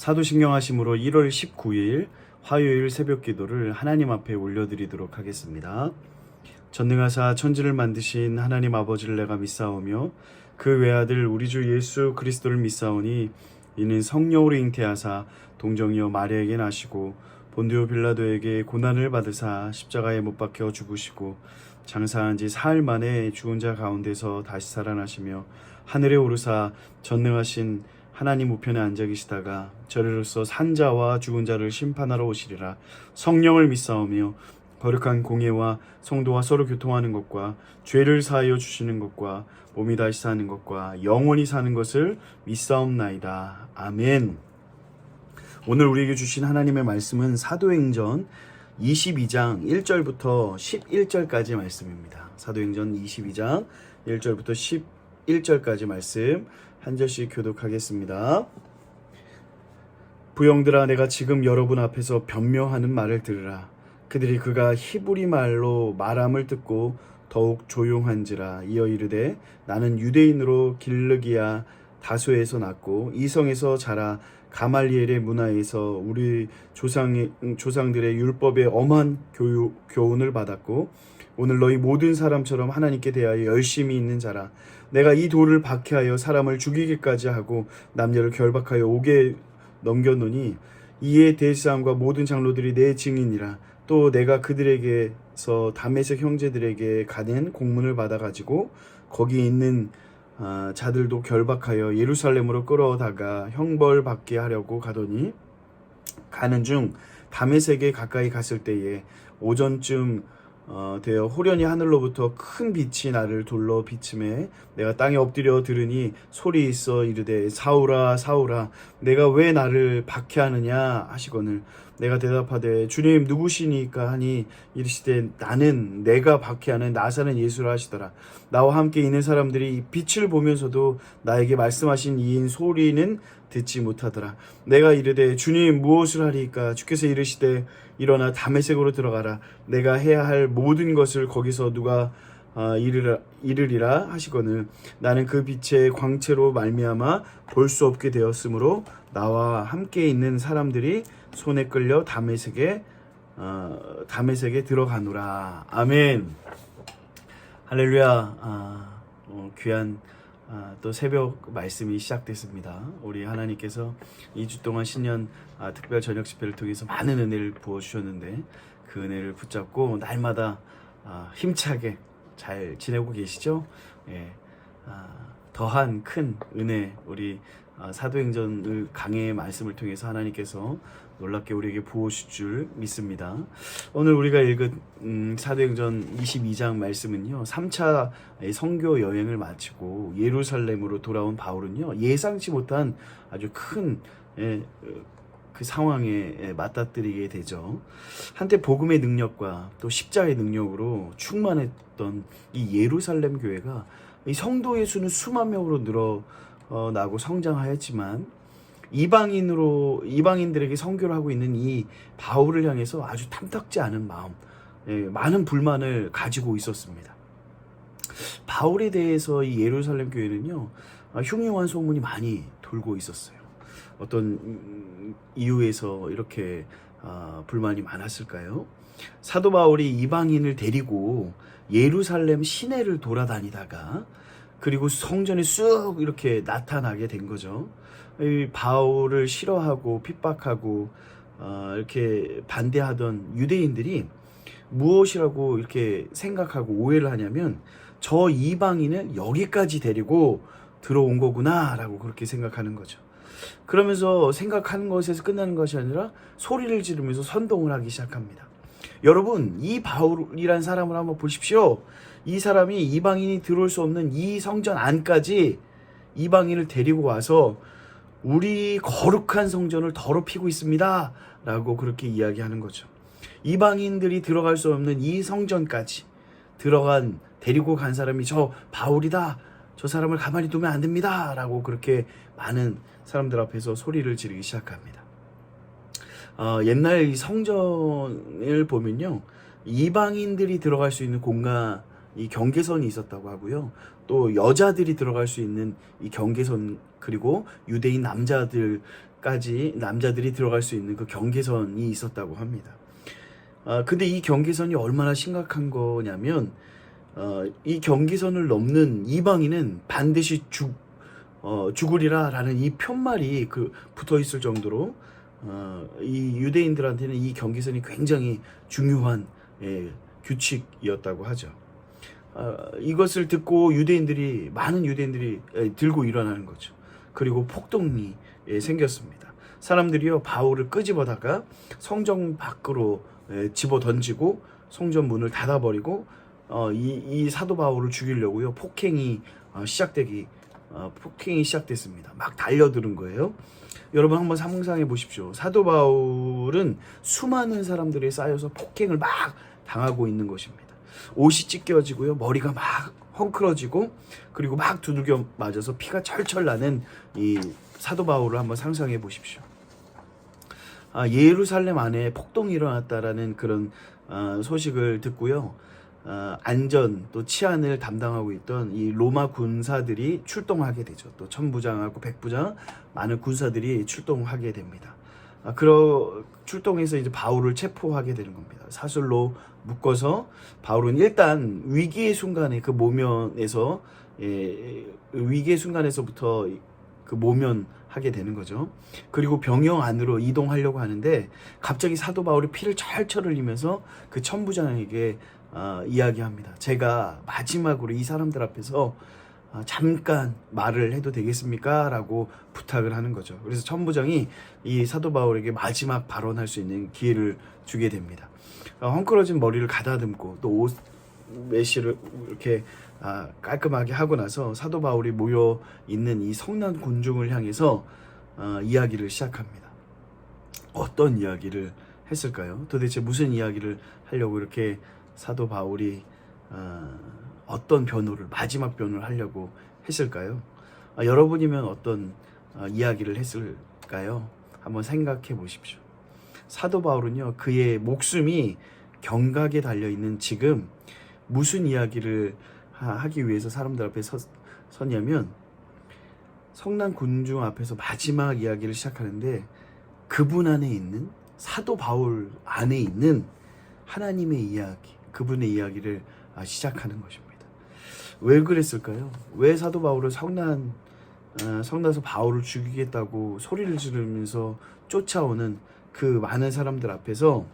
사도신경 하심으로 1월 19일 화요일 새벽 기도를 하나님 앞에 올려드리도록 하겠습니다. 전능하사 천지를 만드신 하나님 아버지를 내가 믿사오며 그 외아들 우리 주 예수 그리스도를 믿사오니 이는 성령으로 잉태하사 동정녀 마리아에게 나시고 본디오 빌라도에게 고난을 받으사 십자가에 못 박혀 죽으시고 장사한 지 사흘 만에 죽은 자 가운데서 다시 살아나시며 하늘에 오르사 전능하신 하나님 우편에 앉아 계시다가 저리로서 산자와 죽은 자를 심판하러 오시리라 성령을 믿사오며 거룩한 공예와 성도와 서로 교통하는 것과 죄를 사하여 주시는 것과 몸이 다시 사는 것과 영원히 사는 것을 믿사옵나이다. 아멘. 오늘 우리에게 주신 하나님의 말씀은 사도행전 22장 1절부터 11절까지 말씀입니다. 사도행전 22장 1절부터 11절까지 말씀 한 절씩 교독하겠습니다. 부영들아 내가 지금 여러분 앞에서 변명하는 말을 들으라. 그들이 그가 히브리 말로 말함을 듣고 더욱 조용한지라 이어 이르되 나는 유대인으로 길르기야 다소에서 났고 이성에서 자라 가말리엘의 문화에서 우리 조상의 조상들의 율법의 엄한 교유, 교훈을 받았고 오늘 너희 모든 사람처럼 하나님께 대하여 열심히 있는 자라 내가 이 돌을 박해하여 사람을 죽이기까지 하고 남녀를 결박하여 옥에 넘겨놓으니 이에 대사함과 모든 장로들이 내 증인이라. 또 내가 그들에게서 다메섹 형제들에게 가는 공문을 받아 가지고 거기 있는 아, 자들도 결박하여 예루살렘으로 끌어다가 형벌 받게 하려고 가더니 가는 중 다메섹에 가까이 갔을 때에 오전쯤 어, 되어 호련히 하늘로부터 큰 빛이 나를 둘러 비침에 내가 땅에 엎드려 들으니 소리 있어 이르되 사울아 사울아 내가 왜 나를 박해하느냐? 하시거늘 내가 대답하되 주님 누구시니까 하니? 이르시되 나는 내가 박해하는 나사는 예수라 하시더라. 나와 함께 있는 사람들이 빛을 보면서도 나에게 말씀하신 이인 소리는 듣지 못하더라. 내가 이르되 주님 무엇을 하리까? 주께서 이르시되 일어나 담에색으로 들어가라. 내가 해야 할 모든 것을 거기서 누가 아, 이르라, 이르리라 하시거늘 나는 그 빛의 광채로 말미암아 볼 수 없게 되었으므로 나와 함께 있는 사람들이 손에 끌려 담에색에 어, 담에색에 들어가노라. 아멘. 할렐루야. 아, 어, 귀한 아, 또 새벽 말씀이 시작됐습니다. 우리 하나님께서 2주 동안 신년 아, 특별 저녁 집회를 통해서 많은 은혜를 부어 주셨는데 그 은혜를 붙잡고 날마다 아, 힘차게 잘 지내고 계시죠? 예, 아, 더한 큰 은혜 우리 아, 사도행전을 강해의 말씀을 통해서 하나님께서 놀랍게 우리에게 부어주실 줄 믿습니다. 오늘 우리가 읽은 음, 사도행전 22장 말씀은요. 3차 선교 여행을 마치고 예루살렘으로 돌아온 바울은요. 예상치 못한 아주 큰 예, 그 상황에 예, 맞닥뜨리게 되죠. 한때 복음의 능력과 또 십자의 능력으로 충만했던 이 예루살렘 교회가 이 성도의 수는 수만 명으로 늘어 나고 성장하였지만 이방인으로 이방인들에게 선교를 하고 있는 이 바울을 향해서 아주 탐탁지 않은 마음, 예, 많은 불만을 가지고 있었습니다. 바울에 대해서 이 예루살렘 교회는요 아, 흉흉한 소문이 많이 돌고 있었어요. 어떤 음, 이유에서 이렇게 아, 불만이 많았을까요? 사도 바울이 이방인을 데리고 예루살렘 시내를 돌아다니다가 그리고 성전에 쑥 이렇게 나타나게 된 거죠. 이 바울을 싫어하고 핍박하고 어, 이렇게 반대하던 유대인들이 무엇이라고 이렇게 생각하고 오해를 하냐면 저 이방인은 여기까지 데리고 들어온 거구나라고 그렇게 생각하는 거죠. 그러면서 생각하는 것에서 끝나는 것이 아니라 소리를 지르면서 선동을 하기 시작합니다. 여러분, 이 바울이란 사람을 한번 보십시오. 이 사람이 이방인이 들어올 수 없는 이 성전 안까지 이방인을 데리고 와서 우리 거룩한 성전을 더럽히고 있습니다. 라고 그렇게 이야기하는 거죠. 이방인들이 들어갈 수 없는 이 성전까지 들어간, 데리고 간 사람이 저 바울이다. 저 사람을 가만히 두면 안 됩니다. 라고 그렇게 많은 사람들 앞에서 소리를 지르기 시작합니다. 어, 옛날 이 성전을 보면요. 이방인들이 들어갈 수 있는 공간이 이 경계선이 있었다고 하고요. 또 여자들이 들어갈 수 있는 이 경계선 그리고 유대인 남자들까지 남자들이 들어갈 수 있는 그 경계선이 있었다고 합니다. 아, 근데 이 경계선이 얼마나 심각한 거냐면 어, 이 경계선을 넘는 이방인은 반드시 죽 어, 죽으리라 라는 이 편말이 그 붙어 있을 정도로 어, 이 유대인들한테는 이 경계선이 굉장히 중요한 예, 규칙이었다고 하죠. 아, 이것을 듣고 유대인들이 많은 유대인들이 예, 들고 일어나는 거죠. 그리고 폭동이 예, 생겼습니다. 사람들이요 바울을 끄집어다가 성정 밖으로 예, 집어 던지고 성전 문을 닫아버리고 어, 이, 이 사도 바울을 죽이려고요 폭행이 어, 시작되기 어, 폭행이 시작됐습니다. 막 달려드는 거예요. 여러분 한번 상상해 보십시오. 사도 바울은 수많은 사람들이 쌓여서 폭행을 막 당하고 있는 것입니다. 옷이 찢겨지고요, 머리가 막 헝클어지고 그리고 막 두들겨 맞아서 피가 철철 나는 이 사도 바울을 한번 상상해 보십시오. 아, 예루살렘 안에 폭동이 일어났다라는 그런 아, 소식을 듣고요. 아, 안전 또 치안을 담당하고 있던 이 로마 군사들이 출동하게 되죠. 또 천부장하고 백부장 많은 군사들이 출동하게 됩니다. 아, 그러 출동해서 이제 바울을 체포하게 되는 겁니다. 사슬로 묶어서 바울은 일단 위기의 순간에 그 모면에서 예, 위기의 순간에서부터 그 모면하게 되는 거죠. 그리고 병영 안으로 이동하려고 하는데 갑자기 사도 바울이 피를 철철 흘리면서 그 천부장에게 어, 이야기합니다. 제가 마지막으로 이 사람들 앞에서 어, 잠깐 말을 해도 되겠습니까? 라고 부탁을 하는 거죠. 그래서 천부장이 이 사도 바울에게 마지막 발언할 수 있는 기회를 주게 됩니다. 어, 헝클어진 머리를 가다듬고 또 옷 메시를 이렇게 아, 깔끔하게 하고 나서 사도 바울이 모여 있는 이 성난 군중을 향해서 어, 이야기를 시작합니다. 어떤 이야기를 했을까요? 도대체 무슨 이야기를 하려고 이렇게 사도 바울이 어, 어떤 변호를 마지막 변호를 하려고 했을까요? 아, 여러분이면 어떤 어, 이야기를 했을까요? 한번 생각해 보십시오. 사도 바울은요 그의 목숨이 경각에 달려 있는 지금 무슨 이야기를 하- 하기 위해서 사람들 앞에 서, 섰냐면 성난 군중 앞에서 마지막 이야기를 시작하는데 그분 안에 있는 사도 바울 안에 있는 하나님의 이야기, 그분의 이야기를 아, 시작하는 것입니다. 왜 그랬을까요? 왜 사도 바울은 성난 어, 성나서 바울을 죽이겠다고 소리를 지르면서 쫓아오는 그 많은 사람들 앞에서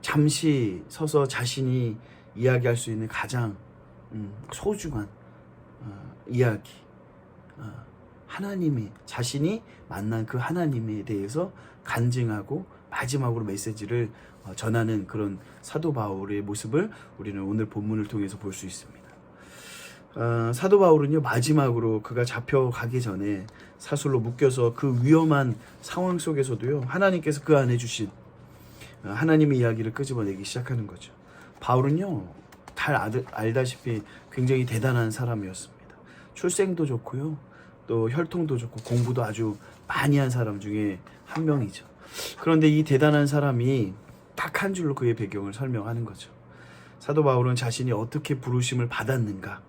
잠시 서서 자신이 이야기할 수 있는 가장 음, 소중한 어, 이야기, 어, 하나님이 자신이 만난 그 하나님에 대해서 간증하고 마지막으로 메시지를 어, 전하는 그런 사도 바울의 모습을 우리는 오늘 본문을 통해서 볼 수 있습니다. 어, 사도 바울은요 마지막으로 그가 잡혀가기 전에 사슬로 묶여서 그 위험한 상황 속에서도요 하나님께서 그 안에 주신 어, 하나님의 이야기를 끄집어내기 시작하는 거죠. 바울은요 잘 아드- 알다시피 굉장히 대단한 사람이었습니다. 출생도 좋고요 또 혈통도 좋고 공부도 아주 많이 한 사람 중에 한 명이죠. 그런데 이 대단한 사람이 딱 한 줄로 그의 배경을 설명하는 거죠. 사도 바울은 자신이 어떻게 부르심을 받았는가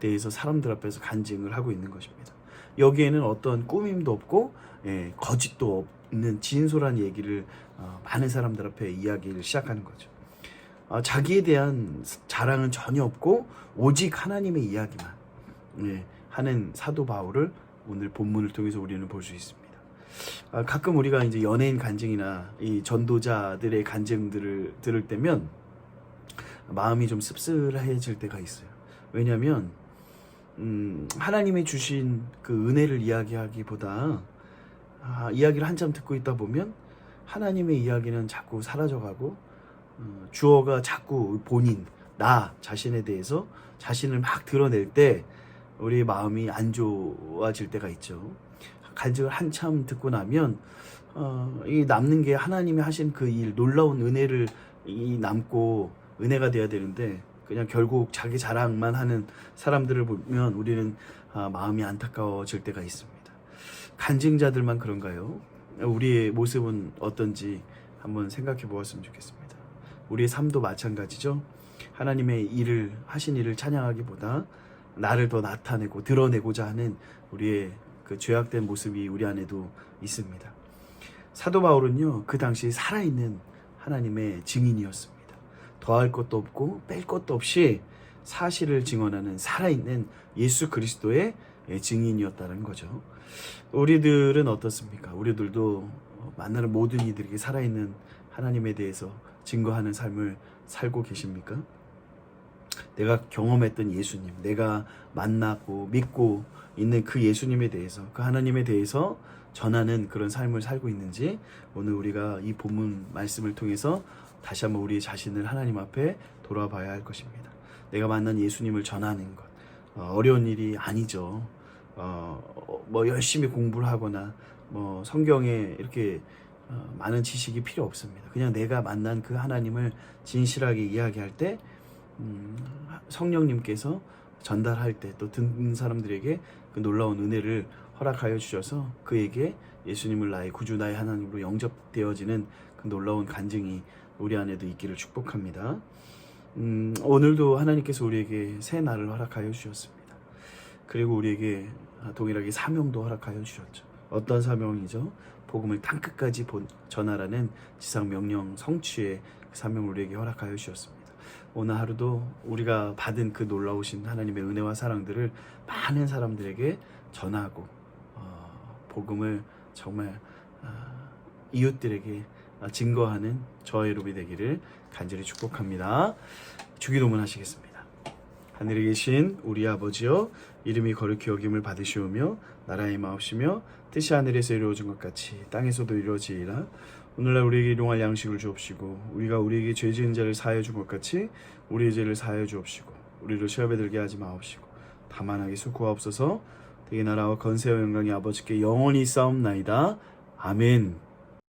대해서 사람들 앞에서 간증을 하고 있는 것입니다. 여기에는 어떤 꾸밈도 없고 예, 거짓도 없는 진솔한 얘기를 어, 많은 사람들 앞에 이야기를 시작하는 거죠. 어, 자기에 대한 자랑은 전혀 없고 오직 하나님의 이야기만 예, 하는 사도 바울을 오늘 본문을 통해서 우리는 볼 수 있습니다. 아, 가끔 우리가 이제 연예인 간증이나 이 전도자들의 간증들을 들을 때면 마음이 좀 씁쓸해질 때가 있어요. 왜냐하면 음, 하나님의 주신 그 은혜를 이야기하기보다 아, 이야기를 한참 듣고 있다 보면 하나님의 이야기는 자꾸 사라져가고 어, 주어가 자꾸 본인 나 자신에 대해서 자신을 막 드러낼 때 우리 마음이 안 좋아질 때가 있죠. 간증을 한참 듣고 나면 어, 이 남는 게 하나님이 하신 그 일 놀라운 은혜를 이 남고 은혜가 돼야 되는데 그냥 결국 자기 자랑만 하는 사람들을 보면 우리는 아, 마음이 안타까워질 때가 있습니다. 간증자들만 그런가요? 우리의 모습은 어떤지 한번 생각해 보았으면 좋겠습니다. 우리의 삶도 마찬가지죠. 하나님의 일을 하신 일을 찬양하기보다 나를 더 나타내고 드러내고자 하는 우리의 그 죄악된 모습이 우리 안에도 있습니다. 사도 바울은요 그 당시 살아있는 하나님의 증인이었습니다. 더할 것도 없고 뺄 것도 없이 사실을 증언하는 살아있는 예수 그리스도의 증인이었다는 거죠. 우리들은 어떻습니까? 우리들도 만나는 모든 이들에게 살아있는 하나님에 대해서 증거하는 삶을 살고 계십니까? 내가 경험했던 예수님, 내가 만나고 믿고 있는 그 예수님에 대해서, 그 하나님에 대해서 전하는 그런 삶을 살고 있는지 오늘 우리가 이 본문 말씀을 통해서 다시 한번 우리 자신을 하나님 앞에 돌아봐야 할 것입니다. 내가 만난 예수님을 전하는 것 어, 어려운 일이 아니죠. 어, 뭐 열심히 공부를 하거나 뭐 성경에 이렇게 어, 많은 지식이 필요 없습니다. 그냥 내가 만난 그 하나님을 진실하게 이야기할 때 음, 성령님께서 전달할 때 또 듣는 사람들에게 그 놀라운 은혜를 허락하여 주셔서 그에게 예수님을 나의 구주 나의 하나님으로 영접되어지는 그 놀라운 간증이 우리 안에도 있기를 축복합니다. 음, 오늘도 하나님께서 우리에게 새 날을 허락하여 주셨습니다. 그리고 우리에게 동일하게 사명도 허락하여 주셨죠. 어떤 사명이죠? 복음을 땅 끝까지 본- 전하라는 지상 명령 성취의 그 사명을 우리에게 허락하여 주셨습니다. 오늘 하루도 우리가 받은 그 놀라우신 하나님의 은혜와 사랑들을 많은 사람들에게 전하고 어, 복음을 정말 아, 이웃들에게 아, 증거하는 저의 여러분이 되기를 간절히 축복합니다. 주기도문 하시겠습니다. 하늘에 계신 우리 아버지여 이름이 거룩히 여김을 받으시오며 나라의 마옵시며 뜻이 하늘에서 이루어진 것 같이 땅에서도 이루어지이라 오늘날 우리에게 일용할 양식을 주옵시고 우리가 우리에게 죄 지은 자를 사하여 준것 같이 우리의 죄를 사하여 주옵시고 우리를 시험에 들게 하지 마옵시고 다만 하기서 구하옵소서. 되게 나라와 건세와 영광이 아버지께 영원히 싸움나이다. 아멘